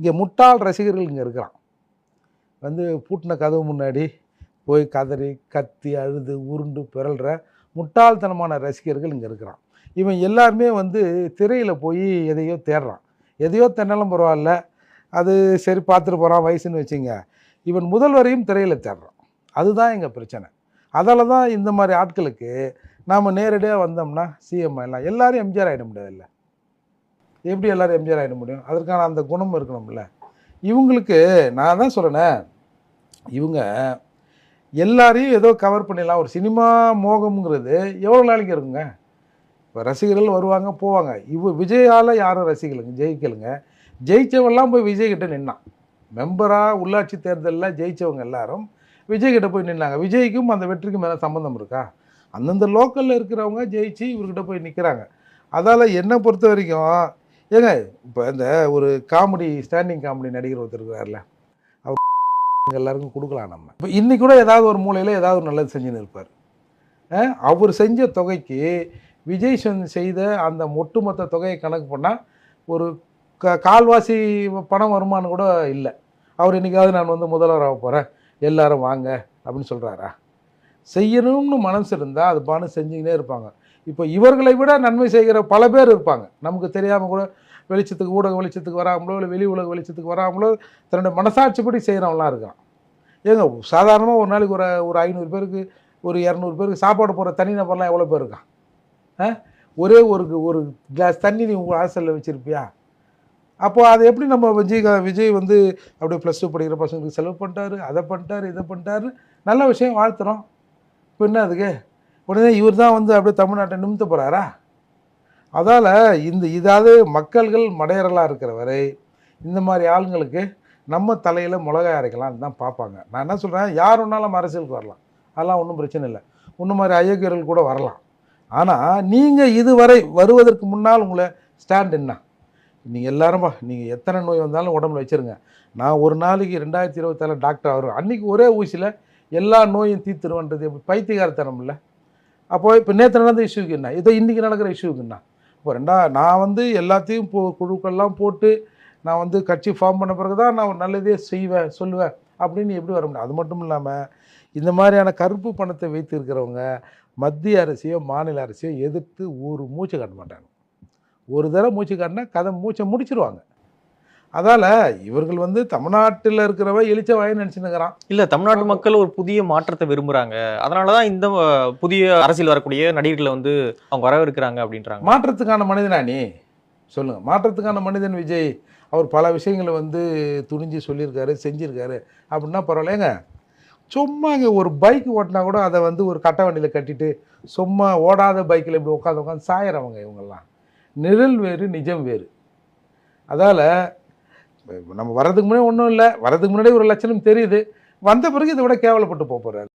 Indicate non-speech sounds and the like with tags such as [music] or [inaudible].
இங்கே முட்டாள் ரசிகர்கள் இங்கே இருக்கிறான். வந்து பூட்டின கதவு முன்னாடி போய் கதறி கத்தி அழுது உருண்டு பிறல்ற முட்டாள்தனமான ரசிகர்கள் இங்கே இருக்கிறான். இவன் எல்லாருமே வந்து திரையில் போய் எதையோ தேடுறான். எதையோ தென்னலும் பரவாயில்ல. அது சரி பார்த்துட்டு போகிறான் வயசுன்னு வச்சுங்க. இவன் முதல்வரையும் திரையில் தேடுறான். அதுதான் எங்கள் பிரச்சனை. அதால் தான் இந்த மாதிரி ஆட்களுக்கு நாம் நேரடியாக வந்தோம்னா சிஎம் எல்லாம் எல்லோரும் எம்ஜிஆர் ஆகிட முடியாதுல்ல. எப்படி எல்லோரும் எம்ஜிஆர் ஆகிட முடியும்? அதற்கான அந்த குணம் இருக்கணும்ல. இவங்களுக்கு நான் தான் சொல்கிறேனே இவங்க எல்லாரையும் ஏதோ கவர் பண்ணிடலாம். ஒரு சினிமா மோகம்ங்கிறது எவ்வளோ நாளைக்கு இருக்குங்க? இப்போ ரசிகர்கள் வருவாங்க போவாங்க. இவ விஜயால் யாரும் ரசிகலுங்க ஜெயிக்கலுங்க. ஜெயிச்சவெல்லாம் போய் விஜய்கிட்ட நின்னான். மெம்பராக உள்ளாட்சி தேர்தலில் ஜெயிச்சவங்க எல்லாரும் விஜய்கிட்ட போய் நின்னாங்க. விஜய்க்கும் அந்த வெற்றிக்கும் மேலே சம்மந்தம் இருக்கா? அந்தந்த லோக்கலில் இருக்கிறவங்க ஜெயிச்சு இவர்கிட்ட போய் நிற்கிறாங்க அதால் என்னை பொறுத்த வரைக்கும் ஏங்க இப்போ இந்த ஒரு காமெடி ஸ்டாண்டிங் காமெடி நடிகர் ஒருத்தர் இருக்கிறார்ல அவர் [laughs] எல்லாருக்கும் கொடுக்கலாம் நம்ம. இப்போ இன்றைக்கி கூட ஏதாவது ஒரு மூலையில் ஏதாவது ஒரு நல்லது செஞ்சுன்னு இருப்பார். அவர் செஞ்ச தொகைக்கு விஜய் செஞ்ச- செய்த அந்த ஒட்டுமொத்த தொகையை கணக்கு பண்ணால் ஒரு க கால்வாசி பணம் வருமானம் கூட இல்லை. அவர் இன்னைக்காவது நான் வந்து முதல்வராக போகிறேன் எல்லாரும் வாங்க அப்படின்னு சொல்கிறாரா செய்யணும்னு மனசு இருந்தால் அது பானு செஞ்சுக்கினே இருப்பாங்க. இப்போ இவர்களை விட நன்மை செய்கிற பல பேர் இருப்பாங்க. நமக்கு தெரியாமல் கூட வெளிச்சத்துக்கு ஊடக வெளிச்சத்துக்கு வராமலோ இல்லை வெளி உலக வெளிச்சத்துக்கு வராமலோ தன்னுடைய மனசாட்சிப்படி செய்கிறவங்களாம் இருக்கான். ஏங்க சாதாரணமாக ஒரு நாளைக்கு ஒரு ஒரு ஐநூறு பேருக்கு ஒரு இரநூறு பேருக்கு சாப்பாடு போகிற தனிநபர்லாம் எவ்வளோ பேர் இருக்கான்? ஆ? ஒரே ஒரு ஒரு கிளாஸ் தண்ணி நீ உங்கள் ஹாஸ்டலில் வச்சுருப்பியா? அப்போது அதை எப்படி நம்ம விஜய் விஜய் வந்து அப்படியே ப்ளஸ் டூ படிக்கிற பசங்களுக்கு செலவு பண்ணிட்டாரு அதை பண்ணிட்டாரு இதை பண்ணிட்டாரு நல்ல விஷயம் வாழ்த்துறோம். இப்போ என்ன அதுக்கு உடனே இவர் தான் வந்து அப்படியே தமிழ்நாட்டை நிமித்த போகிறாரா அதால் இந்த இதாவது மக்கள்கள் மடையறலாக இருக்கிற வரை இந்த மாதிரி ஆளுங்களுக்கு நம்ம தலையில் மிளகாய் அரைக்கலாம்னு தான் பார்ப்பாங்க. நான் என்ன சொல்கிறேன் யார் ஒன்றாலும் அரசியலுக்கு வரலாம். அதெல்லாம் ஒன்றும் பிரச்சனை இல்லை. ஒன்று மாதிரி அயோக்கியர்கள் கூட வரலாம். ஆனால் நீங்கள் இதுவரை வருவதற்கு முன்னால் உங்களை ஸ்டாண்ட் என்ன? நீங்கள் எல்லாரும்பா நீங்கள் எத்தனை நோய் வந்தாலும் உடம்புல வச்சுருங்க. நான் ஒரு நாளைக்கு ரெண்டாயிரத்தி இருபத்தாலு டாக்டர் ஆகிறோம் அன்றைக்கி ஒரே ஊசியில் எல்லா நோயும் தீர்த்துருவன்றது பைத்தியகாரத்தனம் இல்லை. அப்போ இப்போ நேற்று நடந்த இஷ்யூக்கு என்ன? இதோ இன்றைக்கி நடக்கிற இஷ்யூக்கு என்ன? இப்போ ரெண்டா நான் வந்து எல்லாத்தையும் போ குழுக்கள்லாம் போட்டு நான் வந்து கட்சி ஃபார்ம் பண்ண பிறகு தான் நான் ஒரு நல்லதே செய்வேன் சொல்லுவேன். அப்படின்னு எப்படி வர முடியும்? அது மட்டும் இல்லாமல் இந்த மாதிரியான கருப்பு பணத்தை வைத்து இருக்கிறவங்க மத்திய அரசையோ மாநில அரசையோ எதிர்த்து ஒரு மூச்சு காட்ட மாட்டாங்க. ஒரு தடவை மூச்சு காட்டினா கதை மூச்சை முடிச்சிருவாங்க. அதால் இவர்கள் வந்து தமிழ்நாட்டில் இருக்கிறவ இழிச்ச வாயின்னு நினச்சினுக்கிறான் இல்ல தமிழ்நாட்டு மக்கள் ஒரு புதிய மாற்றத்தை விரும்புறாங்க. அதனாலதான் இந்த அஹ், புதிய அரசியல் வரக்கூடிய நடிகர்களை வந்து அவங்க வரவேற்கிறாங்க அப்படின்றாங்க. மாற்றத்துக்கான மனிதனா நீ? சொல்லுங்கள் மாற்றத்துக்கான மனிதன் விஜய் அவர் பல விஷயங்களை வந்து துணிஞ்சு சொல்லியிருக்காரு செஞ்சுருக்காரு. அப்படின்னா பரவாயில்லைங்க சும்மாங்க ஒரு பைக் ஓட்டினா கூட அதை வந்து ஒரு கட்ட வண்டியில் கட்டிட்டு சும்மா ஓடாத பைக்கில் இப்படி உட்காந்து உட்காந்து சாயறவங்க இவங்கெல்லாம். நிழல் வேறு நிஜம் வேறு. அதால் நம்ம வர்றதுக்கு முன்னாடி ஒன்றும் இல்லை வர்றதுக்கு முன்னாடி ஒரு லட்சணம் தெரியுது. வந்த பிறகு இதை விட கேவலப்பட்டு போக போகிறாரு